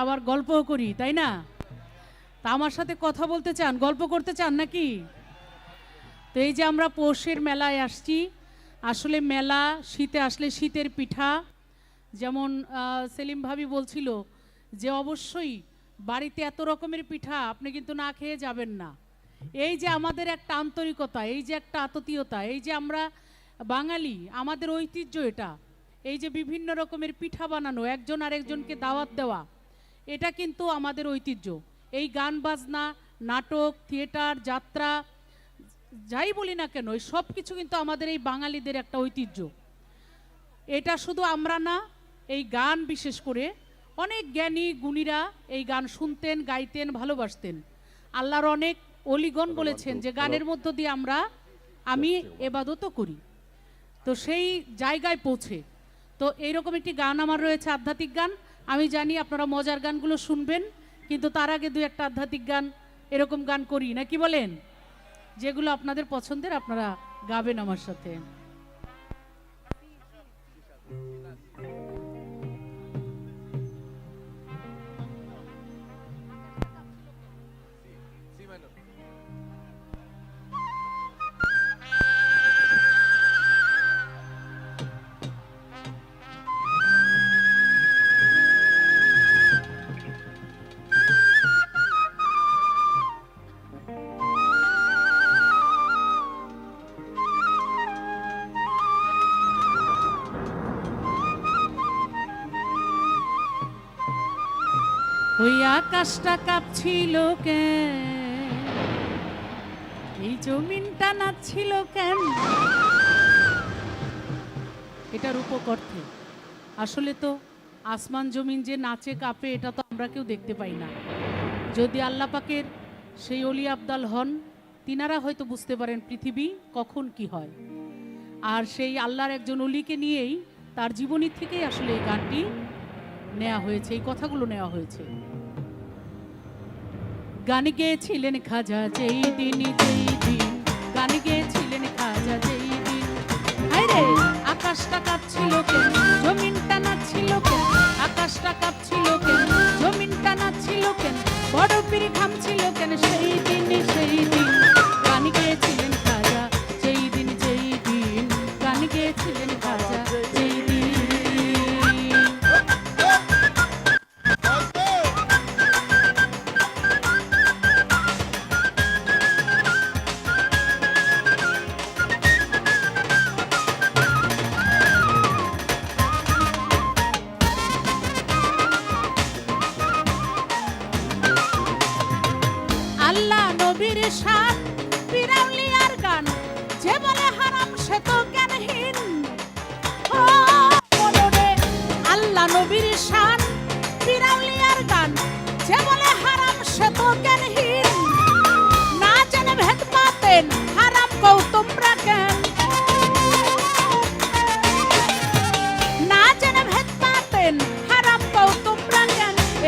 আবার গল্পও করি, তাই না? তা আমার সাথে কথা বলতে চান, গল্প করতে চান নাকি? তো এই যে আমরা পৌষের মেলায় আসছি, আসলে মেলা, শীতে আসলে শীতের পিঠা। যেমন সেলিম ভাবি বলছিল যে, অবশ্যই বাড়িতে এত রকমের পিঠা, আপনি কিন্তু না খেয়ে যাবেন না। এই যে আমাদের একটা আন্তরিকতা, এই যে একটা আততীয়তা, এই যে আমরা বাঙালি, আমাদের ঐতিহ্য এটা। এই যে বিভিন্ন রকমের পিঠা বানানো, একজন আরেকজনকে দাওয়াত দেওয়া। এটা কিন্তু আমাদের ঐতিহ্য। এই গান বাজনা নাটক থিয়েটার যাত্রা যাই বলি না কেন এই সব কিছু কিন্তু আমাদের এই বাঙালিদের একটা ঐতিহ্য। এটা শুধু আমরা না এই গান বিশেষ করে অনেক জ্ঞানী গুণীরা এই গান শুনতেন গাইতেন ভালোবাসতেন। আল্লাহর অনেক অলিগণ বলেছেন যে গানের মধ্য দিয়ে আমরা আমি এবাদতও করি। তো সেই জায়গায় পৌঁছে। তো এইরকম একটি গান আমার রয়েছে আধ্যাত্মিক গান। আমি জানি আপনারা মজার গানগুলো শুনবেন, কিন্তু তার আগে দু একটা আধ্যাত্মিক গান, এরকম গান করি। না কি বলেন? যেগুলো আপনাদের পছন্দের, আপনারা গাবেন আমার সাথে। ওই আকাশটা কাঁপছিল কেন? এই জমিনটা নাচছিল কেন? এটা রূপক অর্থে আসলে তো আসমান জমিন যে নাচে কাঁপে, এটা তো আমরা কেউ দেখতে পাই না। যদি আল্লাহ পাকের সেই অলি আবদাল হন, তিনারা হয়তো বুঝতে পারেন পৃথিবী কখন কি হয়। আর সেই আল্লাহর একজন অলিকে নিয়েই তার জীবনী থেকেই আসলে এই গানটি নেওয়া হয়েছে, এই কথাগুলো নেওয়া হয়েছে। গান গেয়েছিলেন খাজা যেই দিন যেই দিন গান গেয়েছিলেন খাজা যেই দিন হায়রে আকাশটা কাঁপছিল কেন? জমিনটা নাচছিল কেন? আকাশটা কাঁপছিল কেন? জমিনটা নাচছিল কেন? বড় পীর ঘামছিল কেন? সেই দিন সেই দিন গান গেয়েছিলেন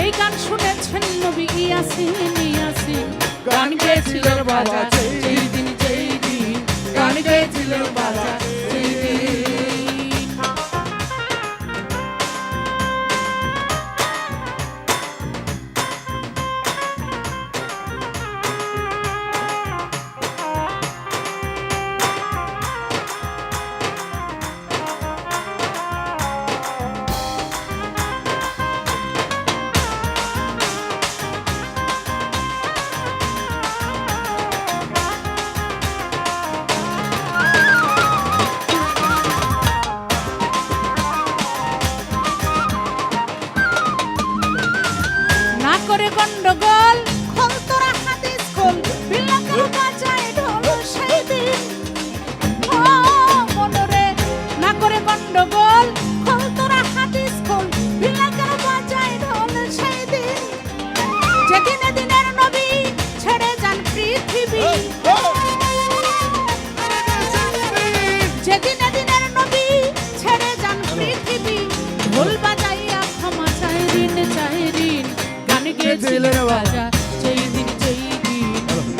এই গান শুনেছেন নবী ইয়াসিন ইয়াসিন। গান গেয়েছিলেন বাবা।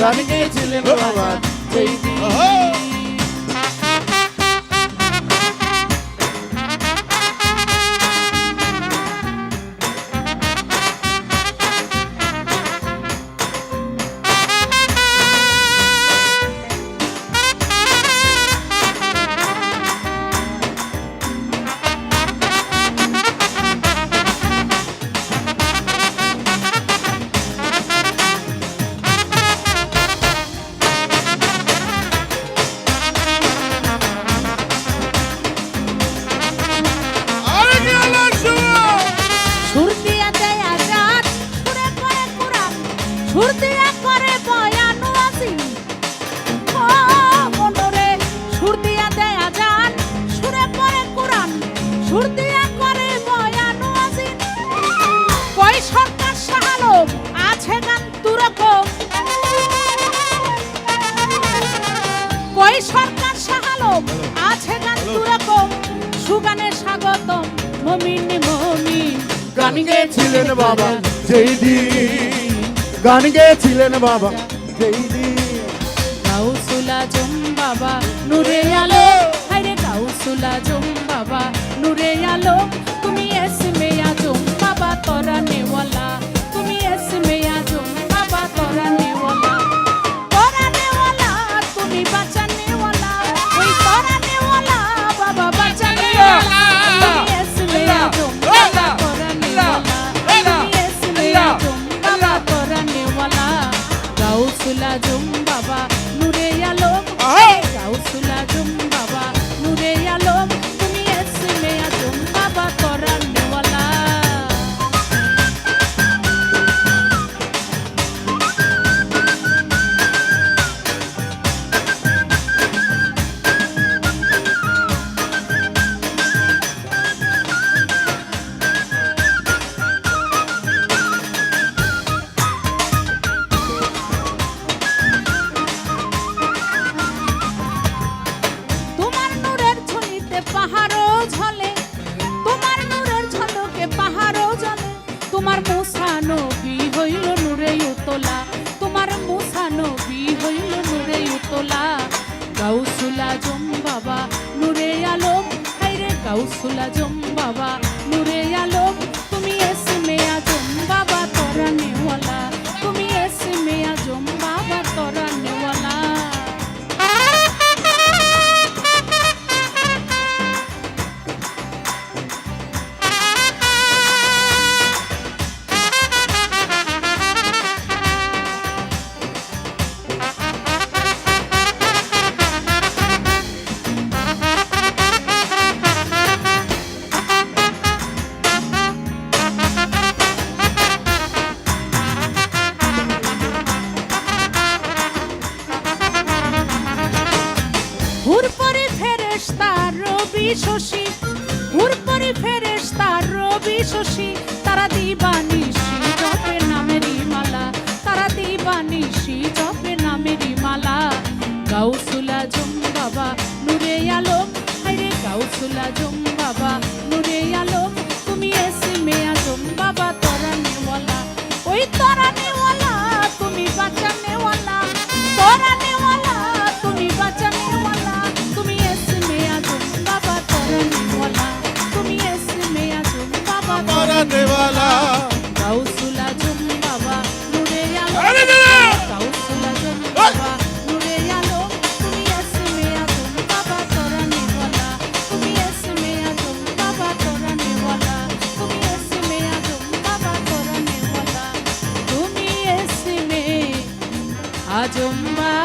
গান গেয়েছিলেন বাবা যেই দিন সুর দিয়া করে বয়ানু ও মনরে সুর দিয়া দেয় সুরে পরে কোরআন সুর করে বয়ানু আসিন কই সরকার সাহালো আছে গান দুরকম কই সরকার সাহালো আছে গান দুরকম সুগানে স্বাগতম মমিন মমিন। গান গেয়েছিলেন বাবা যেই দিন গান গেয়েছিলেন বাবা। যেই দিন গাউসুলা জম বাবা নুরে আলো। হায়রে গাউসুলা জম বাবা নুরে আলো। হাইরে গাউসুলা রবি শশী হুরপরি ফেরেশ তার রবি শশী, তারা দিবানিশি জপে নামেরই মালা, তারা দিবানিশি জপে নামেরই মালা। গাউসুলা জম বাবা, নুরে আলো হাইরে গাউসুলা জম বাবা দেওয়ালা। গাউসুলা জম বাবা নুরে আরে আলো দাদা! গাউসুলা জম বাবা নুরে আলো। তুমি এসে মেয়া জম বাবা তোরা নেওয়ালা। তুমি এসে মেয়া বাবা তোরা নেওয়ালা। তুমি এসে মেয়া বাবা তোরা নেওয়ালা। তুমি এসে আজম বাবা